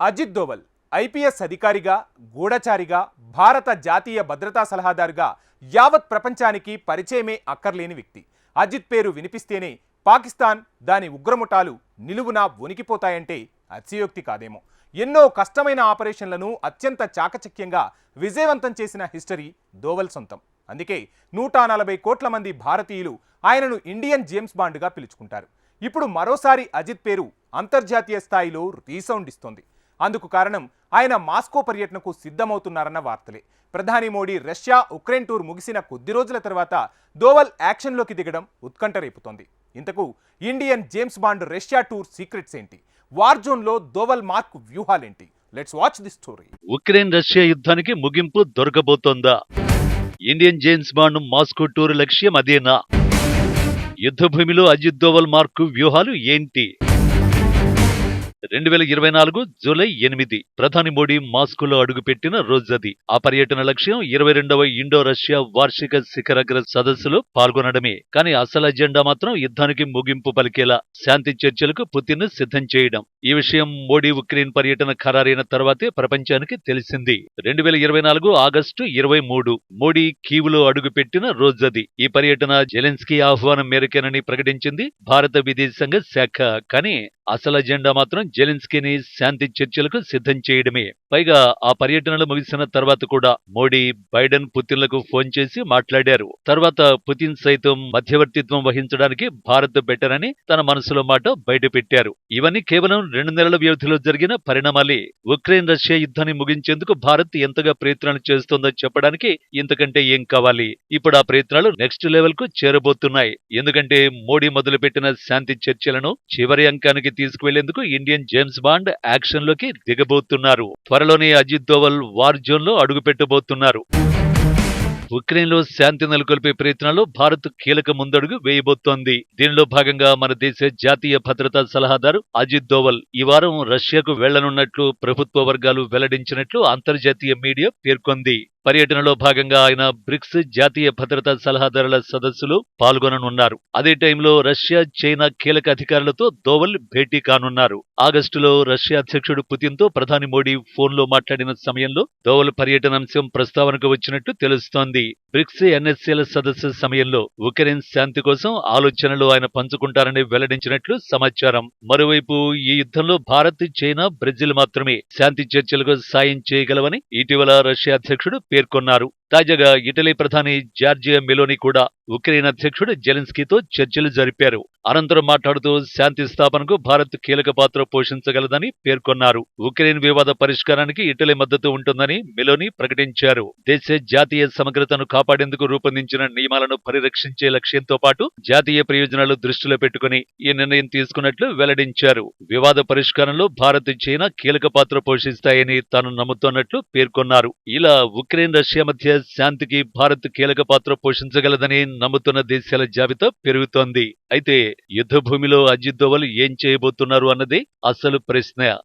Ajit Doval IPS అధికారిగా గూఢచారిగా భారత జాతీయ భద్రతా సలహాదారుగా యావత్ ప్రపంచానికి పరిచయమే అక్కర్లేని వ్యక్తి. అజిత్ పేరు వినిపిస్తేనే పాకిస్తాన్ దాని ఉగ్రముఠాలు నిలువునా వణికిపోతాయంటే అతిశయోక్తి కాదేమో. ఎన్నో కష్టమైన ఆపరేషన్లను అత్యంత చాకచక్యంగా విజయవంతం చేసిన హిస్టరీ దోవల్ సొంతం. అందుకే నూట నలభై కోట్ల మంది భారతీయులు ఆయనను ఇండియన్ జేమ్స్ బాండ్గా పిలుచుకుంటారు. ఇప్పుడు మరోసారి అజిత్ పేరు అంతర్జాతీయ స్థాయిలో రీసౌండ్ ఇస్తోంది. అందుకు కారణం ఆయన మాస్కో పర్యటనకు సిద్ధమవుతున్నారన్న వార్తలే. ప్రధాని మోడీ రష్యా ఉక్రెయిన్ టూర్ ముగిసిన కొద్ది రోజుల తర్వాత దోవల్ యాక్షన్లోకి దిగడం ఉత్కంఠ రేపుతోంది. ఇంతకు Indian James Bond Russia tour secrets ఏంటి? వార్ జోన్లో Doval mark వ్యూహాలేంటి? Let's watch the story. Ukraine Russia యుద్ధానికి ముగింపు దొరకబోతోందా? Indian James Bond Moscow tour లక్ష్యం అదేనా? యుద్ధభూమిలో అజిత్ దోవల్ మార్కు వ్యూహాలు ఏంటి? రెండు వేల ఇరవై నాలుగు జూలై ఎనిమిది. ప్రధాని మోడీ మాస్కోలో అడుగుపెట్టిన రోజది. ఆ పర్యటన లక్ష్యం ఇరవై రెండవ ఇండో రష్యా వార్షిక శిఖరాగ్ర సదస్సులో పాల్గొనడమే. కానీ అసలు అజెండా మాత్రం యుద్ధానికి ముగింపు పలికేలా శాంతి చర్చలకు పుతిన్ సిద్ధం చేయడం. ఈ విషయం మోడీ ఉక్రెయిన్ పర్యటన ఖరారైన తర్వాతే ప్రపంచానికి తెలిసింది. రెండు వేల ఇరవై నాలుగు ఆగస్టు ఇరవై మూడు. మోడీ కీవ్లో అడుగుపెట్టిన రోజది. ఈ పర్యటన జెలెన్స్కీ ఆహ్వానం మేరకేనని ప్రకటించింది భారత విదేశాంగ శాఖ. కానీ అసలు అజెండా మాత్రం జెలెన్స్కీని శాంతి చర్చలకు సిద్ధం చేయడమే. పైగా ఆ పర్యటనలు ముగిసిన తర్వాత కూడా మోడీ బైడెన్ పుతిన్లకు ఫోన్ చేసి మాట్లాడారు. తర్వాత పుతిన్ సైతం మధ్యవర్తిత్వం వహించడానికి భారత్ బెటర్ అని తన మనసులో మాట బయటపెట్టారు. ఇవన్నీ కేవలం రెండు నెలల వ్యవధిలో జరిగిన పరిణామాలే. ఉక్రెయిన్ రష్యా యుద్ధాన్ని ముగించేందుకు భారత్ ఎంతగా ప్రయత్నాలు చేస్తోందో చెప్పడానికి ఇంతకంటే ఏం కావాలి? ఇప్పుడు ఆ ప్రయత్నాలు నెక్స్ట్ లెవెల్కు చేరబోతున్నాయి. ఎందుకంటే మోడీ మొదలుపెట్టిన శాంతి చర్చలను చివరి అంకానికి తీసుకువెళ్ళేందుకు ఇండియన్ జేమ్స్ బాండ్ యాక్షన్లోకి దిగబోతున్నారు. త్వరలోనే అజిత్ దోవల్ వార్ జోన్లో అడుగుపెట్టబోతున్నారు. ఉక్రెయిన్లో శాంతి నెలకొల్పే ప్రయత్నాల్లో భారత్ కీలక ముందడుగు వేయబోతోంది. దీనిలో భాగంగా మన దేశ జాతీయ భద్రతా సలహాదారు అజిత్ దోవల్ ఈ వారం రష్యాకు వెళ్ళనున్నట్లు ప్రభుత్వ వర్గాలు వెల్లడించినట్లు అంతర్జాతీయ మీడియా పేర్కొంది. పర్యటనలో భాగంగా ఆయన బ్రిక్స్ జాతీయ భద్రతా సలహాదారుల సదస్సులో పాల్గొననున్నారు. అదే టైంలో రష్యా చైనా కీలక అధికారులతో దోవల్ భేటీ కానున్నారు. ఆగస్టులో రష్యా అధ్యక్షుడు పుతిన్తో ప్రధాని మోడీ ఫోన్లో మాట్లాడిన సమయంలో దోవల్ పర్యటన అంశం ప్రస్తావనకు వచ్చినట్టు తెలుస్తోంది. బ్రిక్స్ ఎన్ఎస్సీల సదస్సు సమయంలో ఉక్రెయిన్ శాంతి కోసం ఆలోచనలు ఆయన పంచుకుంటారని వెల్లడించినట్లు సమాచారం. మరోవైపు ఈ యుద్ధంలో భారత్ చైనా బ్రెజిల్ మాత్రమే శాంతి చర్చలకు సాయం చేయగలవని ఇటీవల రష్యా అధ్యక్షుడు పేర్కొన్నారు. తాజాగా ఇటలీ ప్రధాని జార్జియా మెలోని కూడా ఉక్రెయిన్ అధ్యక్షుడు జెలెన్స్కీతో చర్చలు జరిపారు. అనంతరం మాట్లాడుతూ శాంతి స్థాపనకు భారత్ కీలక పాత్ర పోషించగలదని పేర్కొన్నారు. ఉక్రెయిన్ వివాద పరిష్కారానికి ఇటలీ మద్దతు ఉంటుందని మెలోని ప్రకటించారు. దేశ జాతీయ సమగ్రతను కాపాడేందుకు రూపొందించిన నియమాలను పరిరక్షించే లక్ష్యంతో పాటు జాతీయ ప్రయోజనాలు దృష్టిలో పెట్టుకుని ఈ నిర్ణయం తీసుకున్నట్లు వెల్లడించారు. వివాద పరిష్కారంలో భారత్ చైనా కీలక పాత్ర పోషిస్తాయని తాను నమ్ముతోన్నట్లు పేర్కొన్నారు. ఇలా ఉక్రెయిన్ రష్యా మధ్య శాంతికి భారత్ కీలక పాత్ర పోషించగలదని నమ్ముతున్న దేశాల జాబితా పెరుగుతోంది. అయితే యుద్ధభూమిలో అజిత్ దోవల్ ఏం చేయబోతున్నారు అన్నది అసలు ప్రశ్న.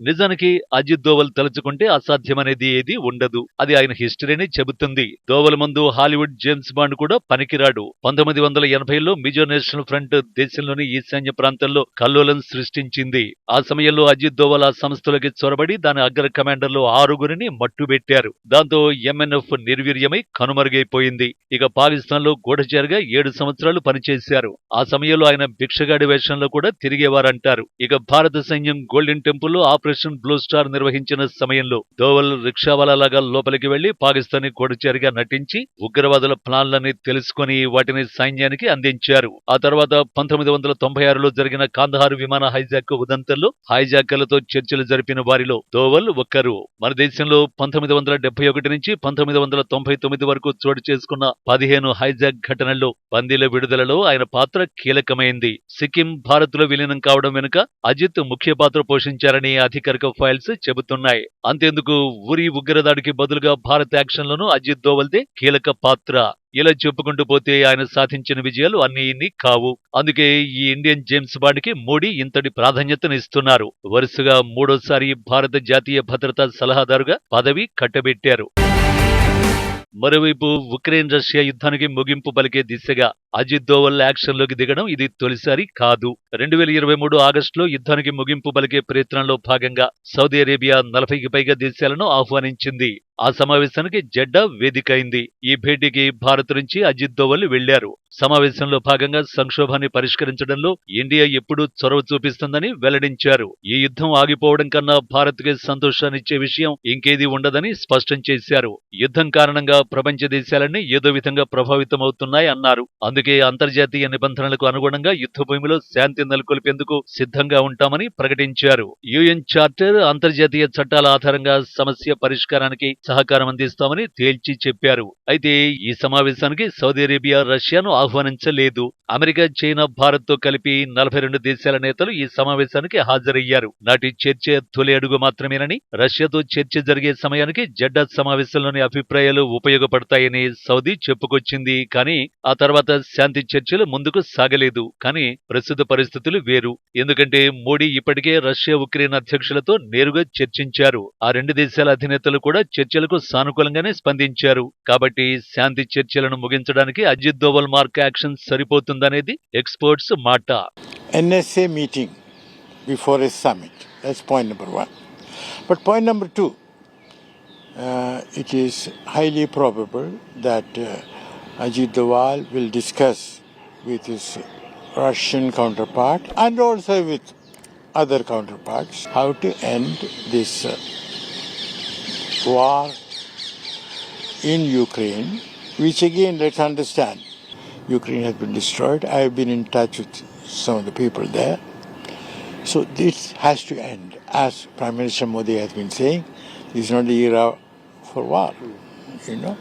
నిజానికి అజిత్ దోవల్ తలుచుకుంటే అసాధ్యమనేది ఏది ఉండదు. అది ఆయన హిస్టరీని చెబుతుంది. దోవల్ ముందు హాలీవుడ్ జేమ్స్ బాండ్ కూడా పనికిరాడు. పంతొమ్మిది వందల ఎనభైలో మిజో నేషనల్ ఫ్రంట్ దేశంలోని ఈశాన్య ప్రాంతంలో కల్లోలం సృష్టించింది. ఆ సమయంలో అజిత్ దోవల్ ఆ సంస్థలోకి చొరబడి దాని అగ్ర కమాండర్లు ఆరుగురిని మట్టుబెట్టారు. దాంతో ఎంఎన్ఎఫ్ నిర్వీర్యమై కనుమరుగైపోయింది. ఇక పాకిస్తాన్లో గూఢచారిగా ఏడు సంవత్సరాలు పనిచేశారు. ఆ సమయంలో ఆయన భిక్షగాడి వేషంలో కూడా తిరిగేవారంటారు. ఇక భారత సైన్యం గోల్డెన్ టెంపుల్లో ఆపరేషన్ బ్లూ స్టార్ నిర్వహించిన సమయంలో దోవల్ రిక్షావాలాగా లోపలికి వెళ్ళి పాకిస్తానీ గూఢచారిగా నటించి ఉగ్రవాదుల ప్లాన్లని తెలుసుకుని వాటిని సైన్యానికి అందించారు. ఆ తర్వాత పంతొమ్మిది వందల తొంభై ఆరులో జరిగిన కాందహారు విమాన హైజాక్ ఉదంతంలో హైజాకర్లతో చర్చలు జరిపిన వారిలో దోవల్ ఒక్కరు. మన దేశంలో పంతొమ్మిది వందల డెబ్బై ఒకటి నుంచి పంతొమ్మిది వందల తొంభై తొమ్మిది వరకు చోటు చేసుకున్న పదిహేను హైజాక్ ఘటనల్లో బందీల విడుదలలో ఆయన పాత్ర కీలకమైంది. సిక్కిం భారత్లో విలీనం కావడం వెనుక అజిత్ ముఖ్య పాత్ర పోషించారని అధికారిక ఫైల్స్ చెబుతున్నాయి. అంతేందుకు ఉరి ఉగ్రదాడికి బదులుగా భారత్ యాక్షన్లను అజిత్ దోవల్దే కీలక పాత్ర. ఇలా చెప్పుకుంటూ పోతే ఆయన సాధించిన విజయాలు అన్ని ఇన్ని కావు. అందుకే ఈ ఇండియన్ జేమ్స్ బాండ్కి మోడీ ఇంతటి ప్రాధాన్యతను ఇస్తున్నారు. వరుసగా మూడోసారి భారత జాతీయ భద్రతా సలహాదారుగా పదవి కట్టబెట్టారు. మరోవైపు ఉక్రెయిన్ రష్యా యుద్ధానికి ముగింపు పలికే దిశగా అజిత్ దోవల్ యాక్షన్లోకి దిగడం ఇది తొలిసారి కాదు. రెండు వేల ఇరవై మూడు ఆగస్టులో యుద్ధానికి ముగింపు పలికే ప్రయత్నంలో భాగంగా సౌదీ అరేబియా నలభైకి పైగా దేశాలను ఆహ్వానించింది. ఆ సమావేశానికి జెడ్డా వేదిక అయింది ఈ భేటీకి భారత్ నుంచి అజిత్ దోవల్ వెళ్ళారు సమావేశంలో భాగంగా సంక్షోభాన్ని పరిష్కరించడంలో ఇండియా ఎప్పుడూ చొరవ చూపిస్తుందని వెల్లడించారు. ఈ యుద్ధం ఆగిపోవడం కన్నా భారత్కి సంతోషాన్నిచ్చే విషయం ఇంకేది ఉండదని స్పష్టం చేశారు. యుద్ధం కారణంగా ప్రపంచ దేశాలన్నీ ఏదో విధంగా ప్రభావితమవుతున్నాయి అన్నారు అందుకే అంతర్జాతీయ నిబంధనలకు అనుగుణంగా యుద్ధ భూమిలో శాంతి నెలకొల్పేందుకు సిద్ధంగా ఉంటామని ప్రకటించారు. యుఎన్ చార్టర్ అంతర్జాతీయ చట్టాల ఆధారంగా సమస్య పరిష్కారానికి సహకారం అందిస్తామని తేల్చి చెప్పారు. అయితే ఈ సమావేశానికి సౌదీ అరేబియా రష్యాను ఆహ్వానించలేదు. అమెరికా చైనా భారత్తో కలిపి నలభై రెండు దేశాల నేతలు ఈ సమావేశానికి హాజరయ్యారు. నాటి చర్చ తొలి అడుగు మాత్రమేనని రష్యాతో చర్చ జరిగే సమయానికి జడ్డా సమావేశంలోని అభిప్రాయాలు ఉపయోగపడతాయని సౌదీ చెప్పుకొచ్చింది. కానీ ఆ తర్వాత శాంతి చర్చలు ముందుకు సాగలేదు కానీ ప్రస్తుత పరిస్థితులు వేరు. ఎందుకంటే మోడీ ఇప్పటికే రష్యా ఉక్రెయిన్ అధ్యక్షులతో నేరుగా చర్చించారు. ఆ రెండు దేశాల అధినేతలు కూడా చర్చలకు సానుకూలంగానే స్పందించారు. కాబట్టి శాంతి చర్చలను ముగించడానికి అజిత్ దోవల్ మార్క్ యాక్షన్ సరిపోతుందనేది ఎక్స్పర్ట్స్ మాట. NSA meeting before a summit That's point number one. But point number two, uh, it is highly probable uh, Ajit Doval will discuss with his Russian counterpart and also with other counterparts how to end this uh, war in Ukraine, which again, let's understand, Ukraine has been destroyed. I have been in touch with some of the people there. So this has to end. As Prime Minister Modi has been saying, this is not the era for war. You know?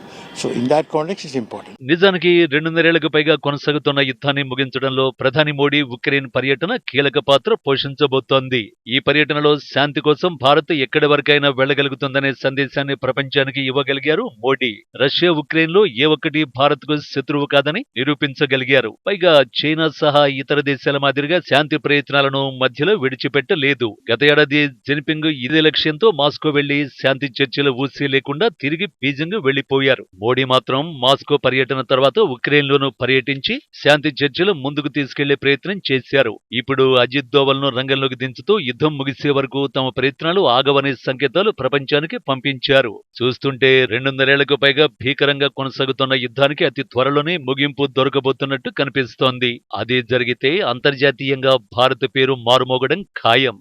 నిజానికి రెండున్నరేళ్ళకు పైగా కొనసాగుతున్న యుద్ధాన్ని ముగించడంలో ప్రధాని Modi Ukraine పర్యటన కీలక పాత్ర పోషించబోతోంది. ఈ పర్యటనలో శాంతి కోసం భారత్ ఎక్కడి వరకైనా వెళ్ళగలుగుతుందనే సందేశాన్ని ప్రపంచానికి ఇవ్వగలిగారు మోడీ. రష్యా ఉక్రెయిన్లో ఏ ఒక్కటి భారత్కు శత్రువు కాదని నిరూపించగలిగారు. పైగా చైనా సహా ఇతర దేశాల మాదిరిగా శాంతి ప్రయత్నాలను మధ్యలో విడిచిపెట్టలేదు. గత ఏడాది జిన్పింగ్ ఇదే లక్ష్యంతో మాస్కో వెళ్ళి శాంతి చర్చలు ఊసీ లేకుండా తిరిగి బీజింగ్ వెళ్ళిపోయారు మోడీ మాత్రం మాస్కో పర్యటన తర్వాత ఉక్రెయిన్లోనూ పర్యటించి శాంతి చర్చలు ముందుకు తీసుకెళ్ళే ప్రయత్నం చేశారు. ఇప్పుడు అజిత్ దోవల్ను రంగంలోకి దించుతూ యుద్ధం ముగిసే వరకు తమ ప్రయత్నాలు ఆగవనే సంకేతాలు ప్రపంచానికి పంపించారు. చూస్తుంటే రెండున్నరేళ్ళకు పైగా భీకరంగా కొనసాగుతున్న యుద్ధానికి అతి త్వరలోనే ముగింపు దొరకబోతున్నట్టు కనిపిస్తోంది. అదే జరిగితే అంతర్జాతీయంగా భారత్ పేరు మారుమోగడం ఖాయం.